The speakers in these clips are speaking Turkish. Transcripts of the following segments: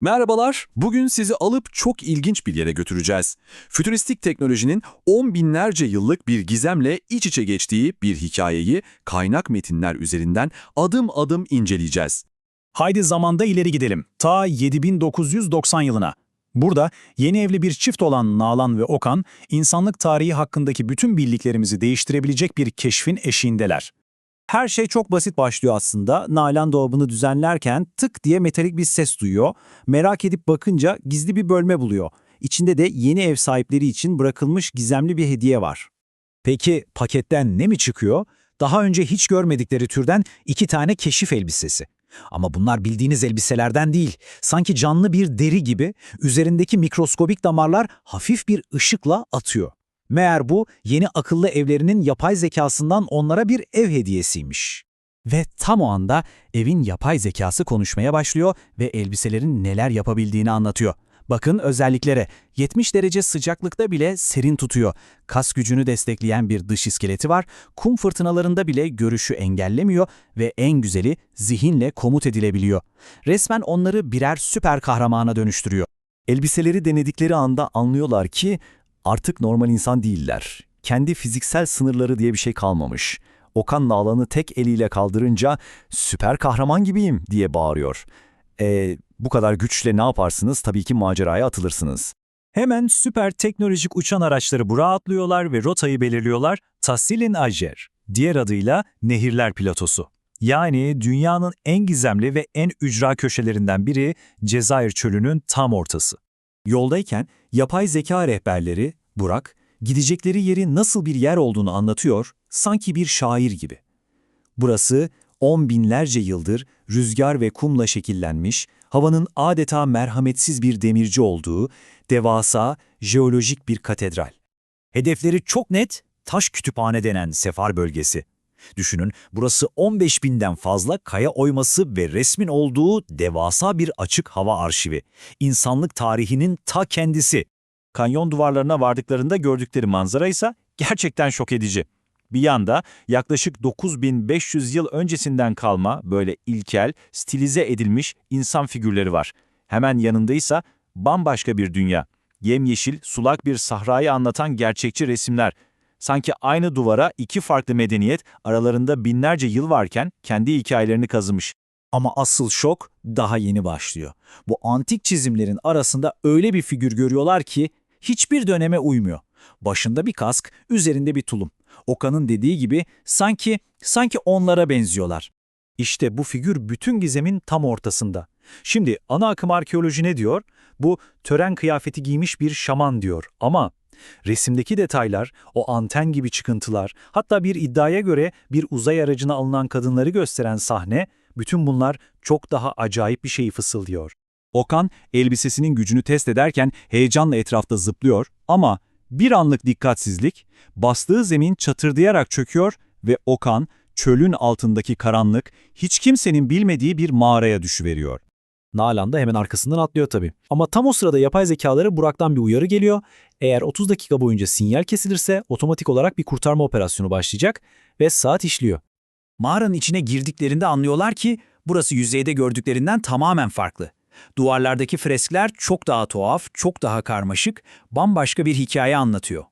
Merhabalar, bugün sizi alıp çok ilginç bir yere götüreceğiz. Fütüristik teknolojinin on binlerce yıllık bir gizemle iç içe geçtiği bir hikayeyi kaynak metinler üzerinden adım adım inceleyeceğiz. Haydi zamanda ileri gidelim. Ta 7990 yılına. Burada yeni evli bir çift olan Nalan ve Okan, insanlık tarihi hakkındaki bütün bildiklerimizi değiştirebilecek bir keşfin eşiğindeler. Her şey çok basit başlıyor aslında. Nalan dolabını düzenlerken tık diye metalik bir ses duyuyor. Merak edip bakınca gizli bir bölme buluyor. İçinde de yeni ev sahipleri için bırakılmış gizemli bir hediye var. Peki paketten ne mi çıkıyor? Daha önce hiç görmedikleri türden iki tane keşif elbisesi. Ama bunlar bildiğiniz elbiselerden değil. Sanki canlı bir deri gibi üzerindeki mikroskobik damarlar hafif bir ışıkla atıyor. Meğer bu yeni akıllı evlerinin yapay zekasından onlara bir ev hediyesiymiş. Ve tam o anda evin yapay zekası konuşmaya başlıyor ve elbiselerin neler yapabildiğini anlatıyor. Bakın özelliklere. 70 derece sıcaklıkta bile serin tutuyor. Kas gücünü destekleyen bir dış iskeleti var. Kum fırtınalarında bile görüşü engellemiyor ve en güzeli zihinle komut edilebiliyor. Resmen onları birer süper kahramana dönüştürüyor. Elbiseleri denedikleri anda anlıyorlar ki artık normal insan değiller. Kendi fiziksel sınırları diye bir şey kalmamış. Okan Nalan'ı tek eliyle kaldırınca süper kahraman gibiyim diye bağırıyor. E, bu kadar güçle ne yaparsınız? Tabii ki maceraya atılırsınız. Hemen süper teknolojik uçan araçları buraya atlıyorlar ve rotayı belirliyorlar. Tahsilin Ajer, diğer adıyla Nehirler Platosu. Yani dünyanın en gizemli ve en ücra köşelerinden biri Cezayir çölünün tam ortası. Yoldayken yapay zeka rehberleri, Burak, gidecekleri yeri nasıl bir yer olduğunu anlatıyor, sanki bir şair gibi. Burası on binlerce yıldır rüzgar ve kumla şekillenmiş, havanın adeta merhametsiz bir demirci olduğu, devasa, jeolojik bir katedral. Hedefleri çok net, taş kütüphane denen Sefar bölgesi. Düşünün, burası 15 binden fazla kaya oyması ve resmin olduğu devasa bir açık hava arşivi. İnsanlık tarihinin ta kendisi. Kanyon duvarlarına vardıklarında gördükleri manzara ise gerçekten şok edici. Bir yanda yaklaşık 9500 yıl öncesinden kalma böyle ilkel, stilize edilmiş insan figürleri var. Hemen yanındaysa bambaşka bir dünya. Yemyeşil, sulak bir sahrayı anlatan gerçekçi resimler. Sanki aynı duvara iki farklı medeniyet aralarında binlerce yıl varken kendi hikayelerini kazımış. Ama asıl şok daha yeni başlıyor. Bu antik çizimlerin arasında öyle bir figür görüyorlar ki hiçbir döneme uymuyor. Başında bir kask, üzerinde bir tulum. Okan'ın dediği gibi sanki sanki onlara benziyorlar. İşte bu figür bütün gizemin tam ortasında. Şimdi ana akım arkeoloji ne diyor? Bu tören kıyafeti giymiş bir şaman diyor ama resimdeki detaylar, o anten gibi çıkıntılar, hatta bir iddiaya göre bir uzay aracına alınan kadınları gösteren sahne, bütün bunlar çok daha acayip bir şeyi fısıldıyor. Okan, elbisesinin gücünü test ederken heyecanla etrafta zıplıyor ama bir anlık dikkatsizlik, bastığı zemin çatırdayarak çöküyor ve Okan, çölün altındaki karanlık, hiç kimsenin bilmediği bir mağaraya düşüveriyor. Nalan da hemen arkasından atlıyor tabii. Ama tam o sırada yapay zekaları Burak'tan bir uyarı geliyor. Eğer 30 dakika boyunca sinyal kesilirse otomatik olarak bir kurtarma operasyonu başlayacak ve saat işliyor. Mağaranın içine girdiklerinde anlıyorlar ki burası yüzeyde gördüklerinden tamamen farklı. Duvarlardaki freskler çok daha tuhaf, çok daha karmaşık, bambaşka bir hikaye anlatıyor.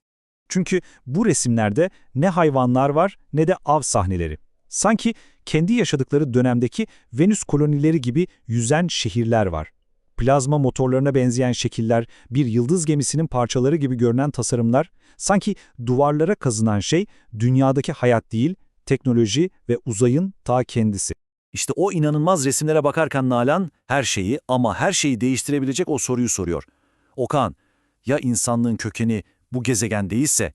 Çünkü bu resimlerde ne hayvanlar var ne de av sahneleri. Sanki kendi yaşadıkları dönemdeki Venüs kolonileri gibi yüzen şehirler var. Plazma motorlarına benzeyen şekiller, bir yıldız gemisinin parçaları gibi görünen tasarımlar, sanki duvarlara kazınan şey dünyadaki hayat değil, teknoloji ve uzayın ta kendisi. İşte o inanılmaz resimlere bakarken Nalan her şeyi ama her şeyi değiştirebilecek o soruyu soruyor. Okan, ya insanlığın kökeni bu gezegen değilse?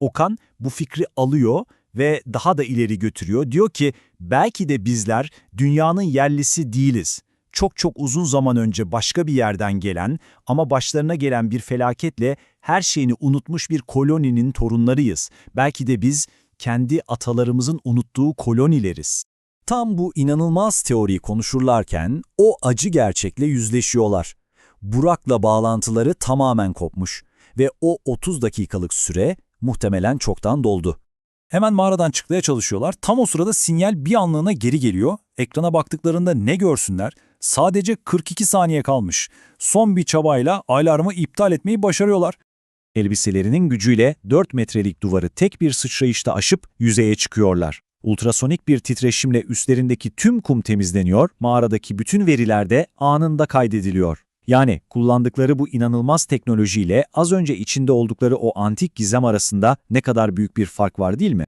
Okan bu fikri alıyor ve daha da ileri götürüyor. Diyor ki belki de bizler dünyanın yerlisi değiliz. Çok çok uzun zaman önce başka bir yerden gelen ama başlarına gelen bir felaketle her şeyini unutmuş bir koloninin torunlarıyız. Belki de biz kendi atalarımızın unuttuğu kolonileriz. Tam bu inanılmaz teoriyi konuşurlarken o acı gerçekle yüzleşiyorlar. Burak'la bağlantıları tamamen kopmuş ve o 30 dakikalık süre muhtemelen çoktan doldu. Hemen mağaradan çıkmaya çalışıyorlar. Tam o sırada sinyal bir anlığına geri geliyor. Ekrana baktıklarında ne görsünler? Sadece 42 saniye kalmış. Son bir çabayla alarmı iptal etmeyi başarıyorlar. Elbiselerinin gücüyle 4 metrelik duvarı tek bir sıçrayışta aşıp yüzeye çıkıyorlar. Ultrasonik bir titreşimle üstlerindeki tüm kum temizleniyor, mağaradaki bütün veriler de anında kaydediliyor. Yani kullandıkları bu inanılmaz teknolojiyle az önce içinde oldukları o antik gizem arasında ne kadar büyük bir fark var değil mi?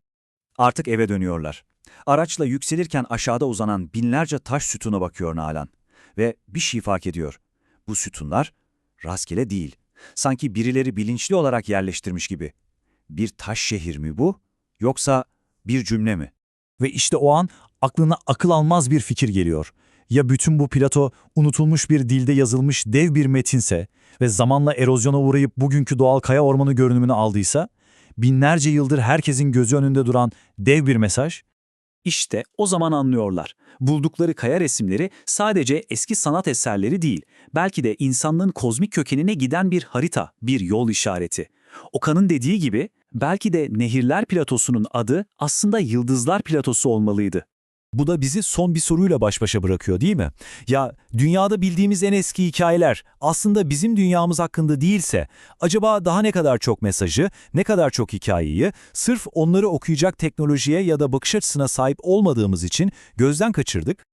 Artık eve dönüyorlar. Araçla yükselirken aşağıda uzanan binlerce taş sütuna bakıyor Nalan. Ve bir şey fark ediyor. Bu sütunlar rastgele değil. Sanki birileri bilinçli olarak yerleştirmiş gibi. Bir taş şehir mi bu? Yoksa bir cümle mi? Ve işte o an aklına akıl almaz bir fikir geliyor. Ya bütün bu plato unutulmuş bir dilde yazılmış dev bir metinse ve zamanla erozyona uğrayıp bugünkü doğal kaya ormanı görünümünü aldıysa, binlerce yıldır herkesin gözü önünde duran dev bir mesaj, İşte o zaman anlıyorlar. Buldukları kaya resimleri sadece eski sanat eserleri değil, belki de insanlığın kozmik kökenine giden bir harita, bir yol işareti. Okan'ın dediği gibi belki de Nehirler Platosu'nun adı aslında Yıldızlar Platosu olmalıydı. Bu da bizi son bir soruyla baş başa bırakıyor değil mi? Ya dünyada bildiğimiz en eski hikayeler aslında bizim dünyamız hakkında değilse acaba daha ne kadar çok mesajı, ne kadar çok hikayeyi sırf onları okuyacak teknolojiye ya da bakış açısına sahip olmadığımız için gözden kaçırdık?